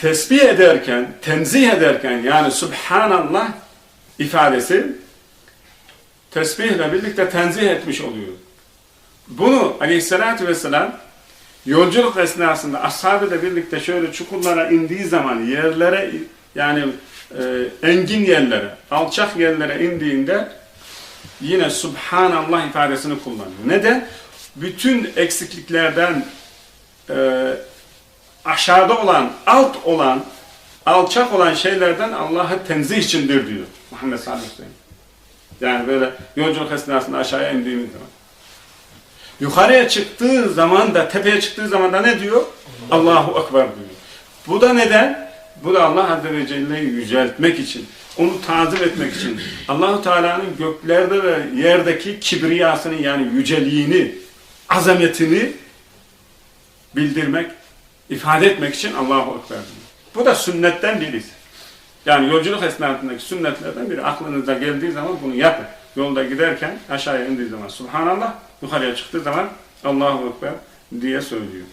tesbih ederken, tenzih ederken yani Subhanallah ifadesi tesbihle birlikte tenzih etmiş oluyor. Bunu aleyhissalatü vesselam yolculuk esnasında ashabıyla birlikte şöyle çukurlara indiği zaman yerlere yani e, engin yerlere, alçak yerlere indiğinde yine Subhanallah ifadesini kullanıyor. Neden? Bütün eksikliklerden e, aşağıda olan, alt olan, alçak olan şeylerden Allah'ı tenzih içindir diyor Muhammed sallallahu aleyhi ve sellem. Yani böyle yolculuk esnasında aşağıya indiğimiz zaman. Yukarıya çıktığı zaman da, tepeye çıktığı zaman da ne diyor? Allahu Ekber diyor. Bu da neden? Bu da Allah Azze ve Celle'yi yüceltmek için, onu tazim etmek için, Allahu Teala'nın göklerde ve yerdeki kibriyasını yani yüceliğini, azametini bildirmek, ifade etmek için Allahu Ekber diyor. Bu da sünnetten birisi. Yani yolculuk esnasındaki sünnetlerden biri. Aklınıza geldiği zaman bunu yapın. Yolda giderken aşağıya indiği zaman Subhanallah, yukarıya çıktığı zaman Allahu Ekber diye söylüyor.